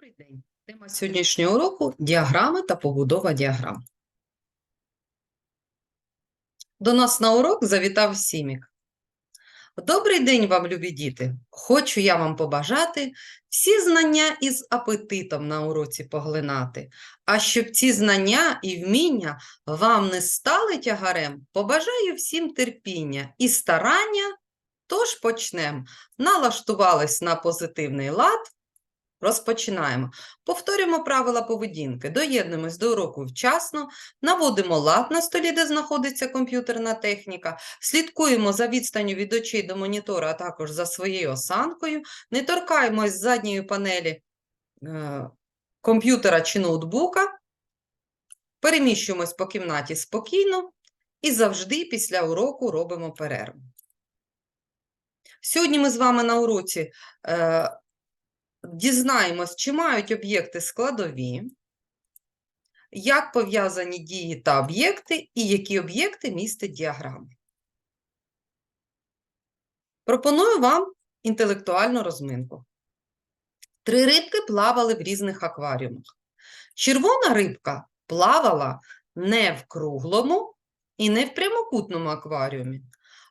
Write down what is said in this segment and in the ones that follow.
Добрий день. Тема сьогоднішнього уроку діаграми та побудова діаграм. До нас на урок завітав Сімік. Добрий день вам, любі діти! Хочу я вам побажати всі знання із апетитом на уроці поглинати. А щоб ці знання і вміння вам не стали тягарем, побажаю всім терпіння і старання. Тож почнемо. Налаштувались на позитивний лад. Розпочинаємо. Повторюємо правила поведінки. Доєднуємось до уроку вчасно, наводимо лад на столі, де знаходиться комп'ютерна техніка, слідкуємо за відстанню від очей до монітора, а також за своєю осанкою, не торкаємось задньої панелі е, комп'ютера чи ноутбука, переміщуємось по кімнаті спокійно і завжди після уроку робимо перерву. Сьогодні ми з вами на уроці е, дізнаємось, чи мають об'єкти складові, як пов'язані дії та об'єкти, і які об'єкти містить діаграма. Пропоную вам інтелектуальну розминку. Три рибки плавали в різних акваріумах. Червона рибка плавала не в круглому і не в прямокутному акваріумі.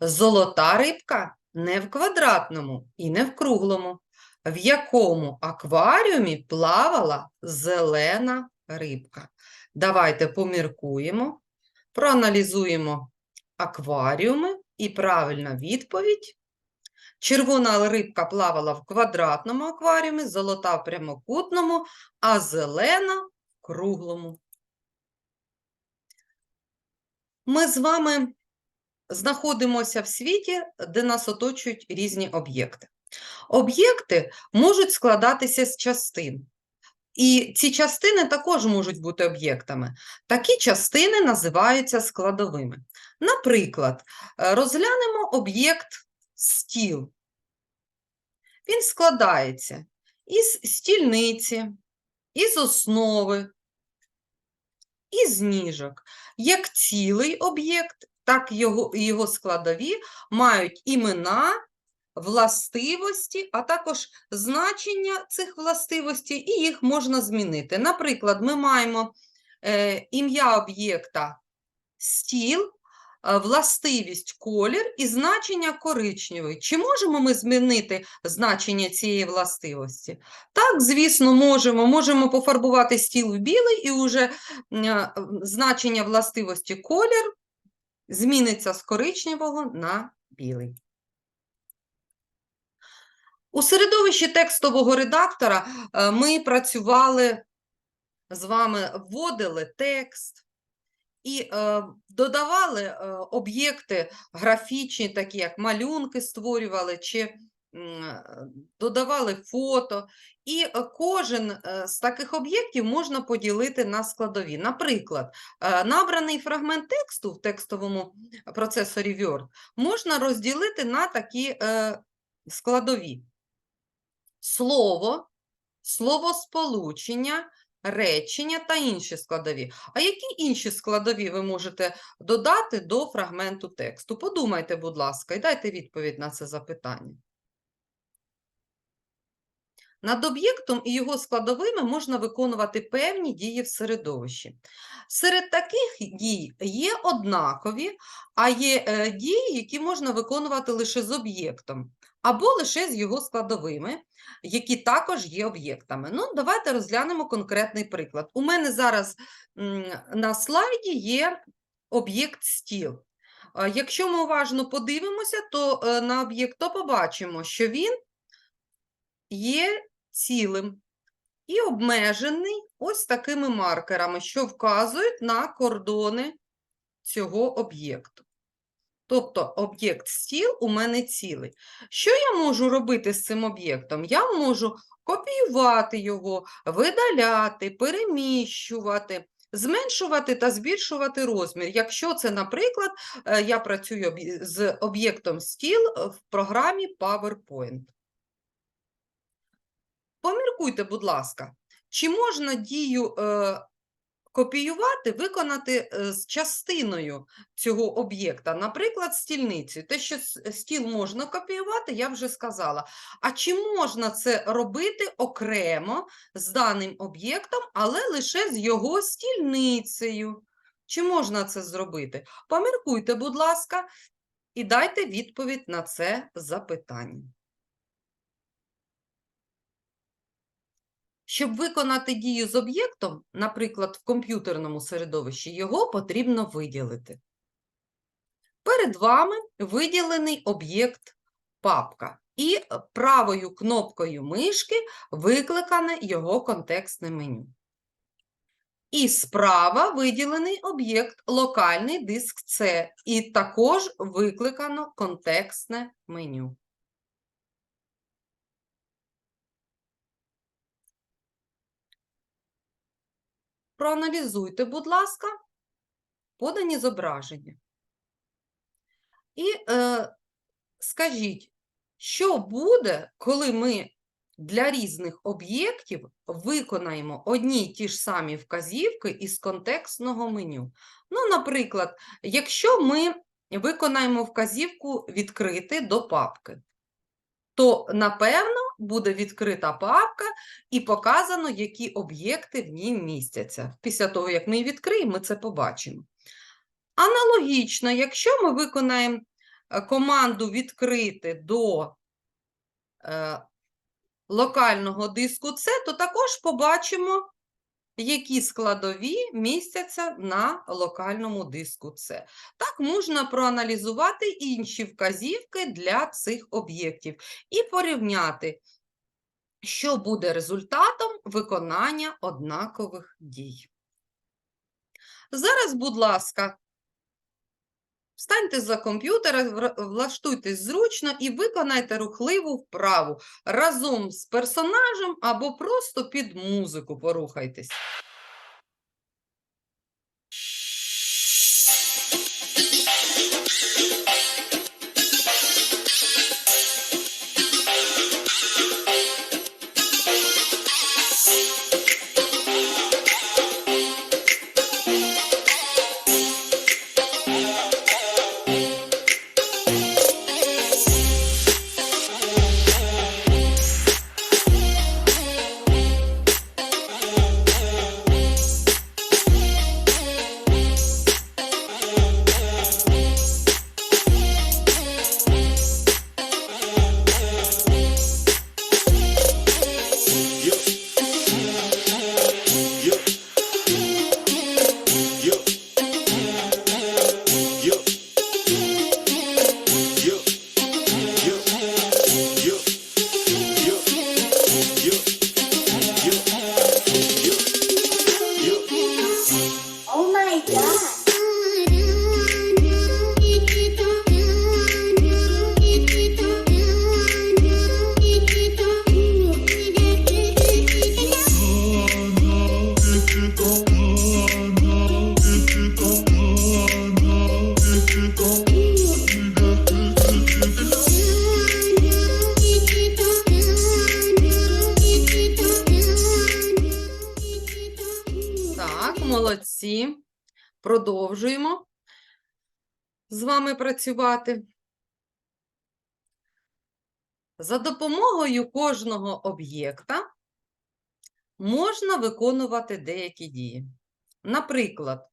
Золота рибка не в квадратному і не в круглому в якому акваріумі плавала зелена рибка. Давайте поміркуємо, проаналізуємо акваріуми і правильна відповідь. Червона рибка плавала в квадратному акваріумі, золота в прямокутному, а зелена в круглому. Ми з вами знаходимося в світі, де нас оточують різні об'єкти. Об'єкти можуть складатися з частин. І ці частини також можуть бути об'єктами. Такі частини називаються складовими. Наприклад, е, розглянемо об'єкт стіл. Він складається із стільниці, із основи, із ніжок. Як цілий об'єкт, так його, його складові мають імена властивості, а також значення цих властивостей, і їх можна змінити. Наприклад, ми маємо е, ім'я об'єкта стіл, е, властивість колір і значення коричневий. Чи можемо ми змінити значення цієї властивості? Так, звісно, можемо. Можемо пофарбувати стіл в білий, і вже е, значення властивості колір зміниться з коричневого на білий. У середовищі текстового редактора е, ми працювали з вами, вводили текст і е, додавали е, об'єкти графічні, такі як малюнки створювали, чи додавали фото. І кожен з таких об'єктів можна поділити на складові. Наприклад, набраний фрагмент тексту в текстовому процесорі Word можна розділити на такі складові слово, словосполучення, речення та інші складові. А які інші складові ви можете додати до фрагменту тексту? Подумайте, будь ласка, і дайте відповідь на це запитання. Над об'єктом і його складовими можна виконувати певні дії в середовищі. Серед таких дій є однакові, а є е, дії, які можна виконувати лише з об'єктом, або лише з його складовими, які також є об'єктами. Ну, Давайте розглянемо конкретний приклад. У мене зараз на слайді є об'єкт стіл. Якщо ми уважно подивимося, то е, на об'єкт то побачимо, що він є цілим і обмежений ось такими маркерами, що вказують на кордони цього об'єкту. Тобто об'єкт стіл у мене цілий. Що я можу робити з цим об'єктом? Я можу копіювати його, видаляти, переміщувати, зменшувати та збільшувати розмір. Якщо це, наприклад, е, я працюю з об'єктом стіл в програмі PowerPoint. Поміркуйте, будь ласка, чи можна дію е, копіювати, виконати е, з частиною цього об'єкта, наприклад, стільницю. Те, що стіл можна копіювати, я вже сказала. А чи можна це робити окремо з даним об'єктом, але лише з його стільницею? Чи можна це зробити? Поміркуйте, будь ласка, і дайте відповідь на це запитання. Щоб виконати дію з об'єктом, наприклад, в комп'ютерному середовищі, його потрібно виділити. Перед вами виділений об'єкт папка, і правою кнопкою мишки викликане його контекстне меню. І справа виділений об'єкт локальний диск C, і також викликано контекстне меню. Проаналізуйте, будь ласка, подані зображення. І е, скажіть, що буде, коли ми для різних об'єктів виконаємо одні й ті ж самі вказівки із контекстного меню? Ну, наприклад, якщо ми виконаємо вказівку відкрити до папки, то, напевно, буде відкрита папка і показано, які об'єкти в ній містяться. Після того, як ми її відкриємо, ми це побачимо. Аналогічно, якщо ми виконаємо е, команду відкрити до е, локального диску С, то також побачимо, які складові містяться на локальному диску С. Так можна проаналізувати інші вказівки для цих об'єктів і порівняти, що буде результатом виконання однакових дій. Зараз, будь ласка, Встаньте за комп'ютера, влаштуйтесь зручно і виконайте рухливу вправу разом з персонажем або просто під музику порухайтесь. Продовжуємо з вами працювати. За допомогою кожного об'єкта можна виконувати деякі дії. Наприклад,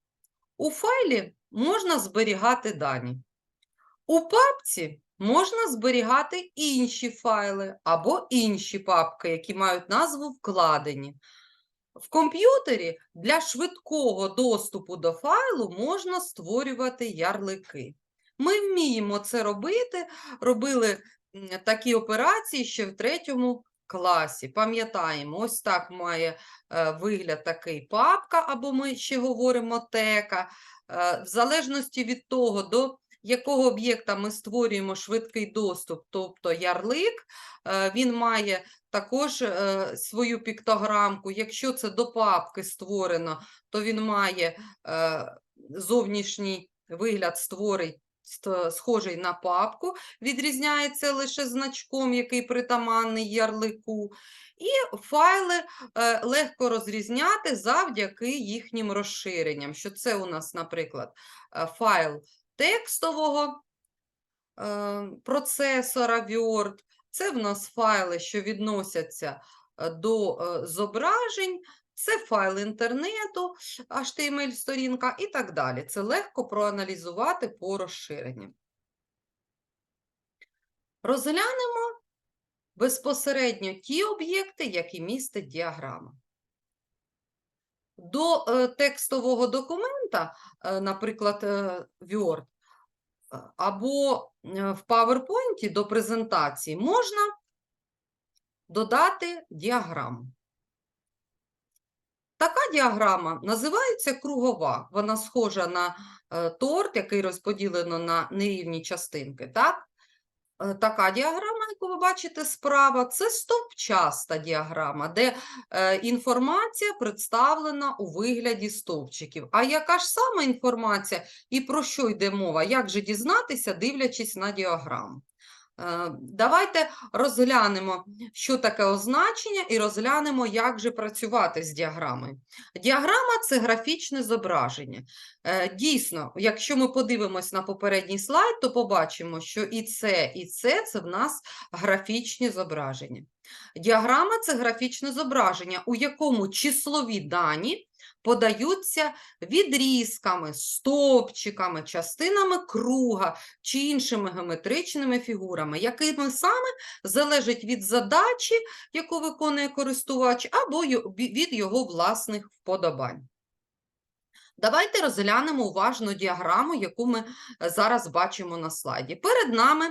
у файлі можна зберігати дані. У папці можна зберігати інші файли або інші папки, які мають назву вкладені. В комп'ютері для швидкого доступу до файлу можна створювати ярлики. Ми вміємо це робити, робили такі операції ще в третьому класі. Пам'ятаємо, ось так має е, вигляд такий папка, або ми ще говоримо тека. Е, В залежності від того, до якого об'єкта ми створюємо швидкий доступ, тобто ярлик, е, він має також е, свою піктограмку. Якщо це до папки створено, то він має е, зовнішній вигляд створи- ст- схожий на папку, відрізняється лише значком, який притаманний ярлику. І файли легко розрізняти завдяки їхнім розширенням. Що це у нас, наприклад, файл текстового е, процесора Word, це в нас файли, що відносяться е, до е, зображень, це файл інтернету, HTML-сторінка і так далі. Це легко проаналізувати по розширенням. Розглянемо безпосередньо ті об'єкти, які містить діаграма. До текстового документа, наприклад, Word, або е, в PowerPoint до презентації можна додати діаграму. Така діаграма називається кругова. Вона схожа на е, торт, який розподілено на нерівні частинки. Так? Е, Така діаграма, яку ви бачите справа, це стовпчаста діаграма, де е, інформація представлена у вигляді стовпчиків. А яка ж саме інформація і про що йде мова? Як же дізнатися, дивлячись на діаграму? Е, Давайте розглянемо, що таке означення, і розглянемо, як же працювати з діаграмою. Діаграма – це графічне зображення. Е, Дійсно, якщо ми подивимось на попередній слайд, то побачимо, що і це, і це – це в нас графічні зображення. Діаграма – це графічне зображення, у якому числові дані подаються відрізками, стовпчиками, частинами круга чи іншими геометричними фігурами, якими саме залежить від задачі, яку виконує користувач, або від його власних вподобань. Давайте розглянемо уважно діаграму, яку ми е, зараз бачимо на слайді. Перед нами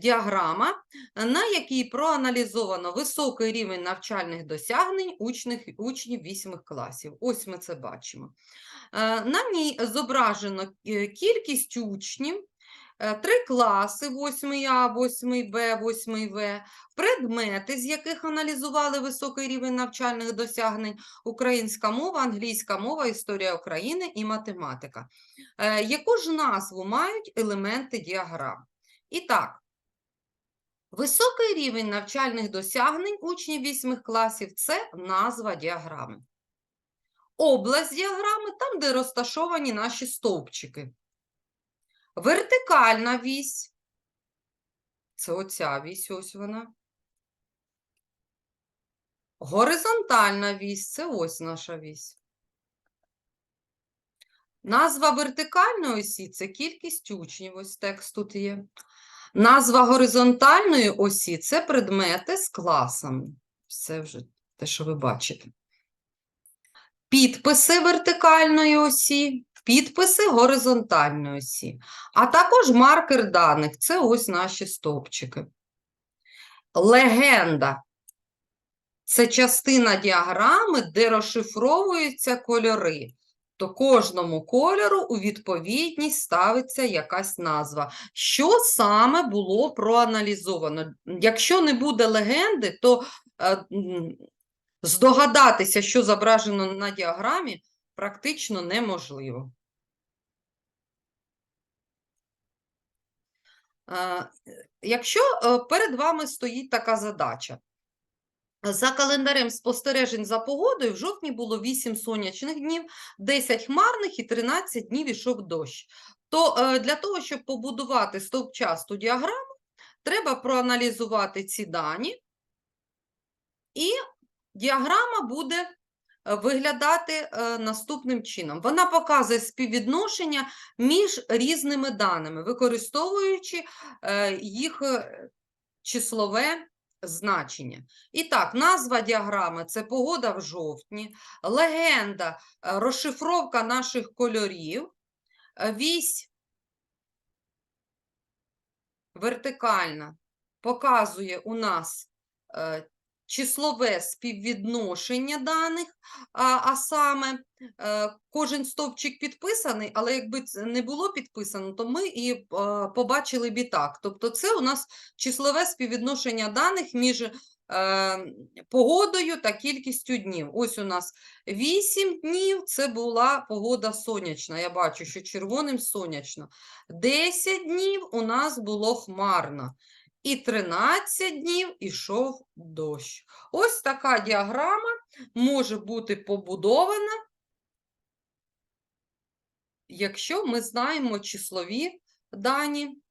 діаграма, на якій проаналізовано високий рівень навчальних досягнень учнів, учнів 8 класів. Ось ми це бачимо. Е, На ній зображено е, кількість учнів, три класи 8А, 8Б, 8В, предмети, з яких аналізували високий рівень навчальних досягнень, українська мова, англійська мова, історія України і математика. Е, Яку ж назву мають елементи діаграм? І так, високий рівень навчальних досягнень учнів 8 класів – це назва діаграми. Область діаграми – там, де розташовані наші стовпчики. Вертикальна вісь – це оця вісь, ось вона. Горизонтальна вісь – це ось наша вісь. Назва вертикальної осі – це кількість учнів, ось текст тут є. Назва горизонтальної осі – це предмети з класами. Це вже те, що ви бачите. Підписи вертикальної осі, підписи горизонтальної осі, а також маркер даних – це ось наші стовпчики. Легенда – це частина діаграми, де розшифровуються кольори. То кожному кольору у відповідність ставиться якась назва. Що саме було проаналізовано? Якщо не буде легенди, то е, здогадатися, що зображено на діаграмі, практично неможливо. Якщо е, перед вами стоїть така задача, за календарем спостережень за погодою в жовтні було 8 сонячних днів, 10 хмарних і 13 днів ішов дощ. То е, для того, щоб побудувати стовпчасту діаграму, треба проаналізувати ці дані, і діаграма буде виглядати е, наступним чином. Вона показує співвідношення між різними даними, використовуючи е, їх е, числове значення. І так, назва діаграми – це погода в жовтні, легенда розшифровка наших кольорів, вісь вертикальна показує у нас числове співвідношення даних, а, а саме е, кожен стовпчик підписаний, але якби це не було підписано, то ми і е, побачили б і так. Тобто це у нас числове співвідношення даних між е, погодою та кількістю днів. Ось у нас 8 днів це була погода сонячна. Я бачу, що червоним сонячно. 10 днів у нас було хмарно. І 13 днів ішов дощ. Ось така діаграма може бути побудована, якщо ми знаємо числові дані.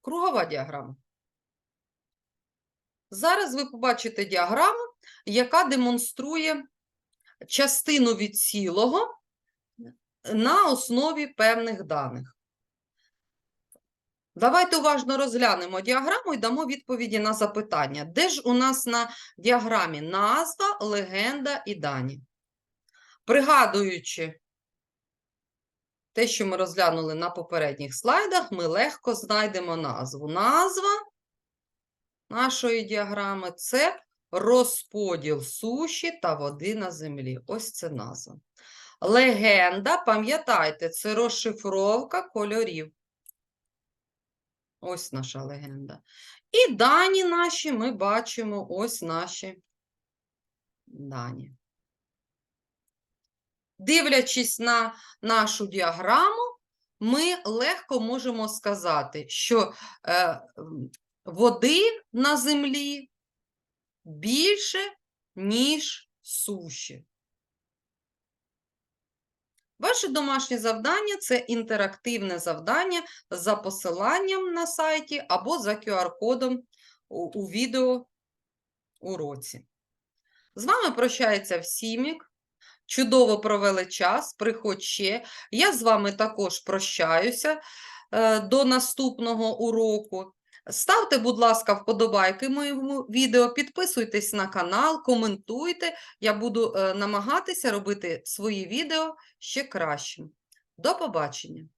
Кругова діаграма. Зараз ви побачите діаграму, яка демонструє частину від цілого на основі певних даних. Давайте уважно розглянемо діаграму і дамо відповіді на запитання. Де ж у нас на діаграмі назва, легенда і дані? Пригадуючи те, що ми розглянули на попередніх слайдах, ми легко знайдемо назву. Назва нашої діаграми це розподіл суші та води на землі. Ось це назва. Легенда, пам'ятайте, це розшифровка кольорів. Ось наша легенда. І дані наші ми бачимо, ось наші дані. Дивлячись на нашу діаграму, ми легко можемо сказати, що е, води на землі більше, ніж суші. Ваше домашнє завдання це інтерактивне завдання за посиланням на сайті або за QR-кодом у, відео уроці. З вами прощається всімік. Чудово провели час, приходь ще. Я з вами також прощаюся е, до наступного уроку. Ставте, будь ласка, вподобайки моєму відео, підписуйтесь на канал, коментуйте. Я буду е, намагатися робити свої відео ще кращим. До побачення!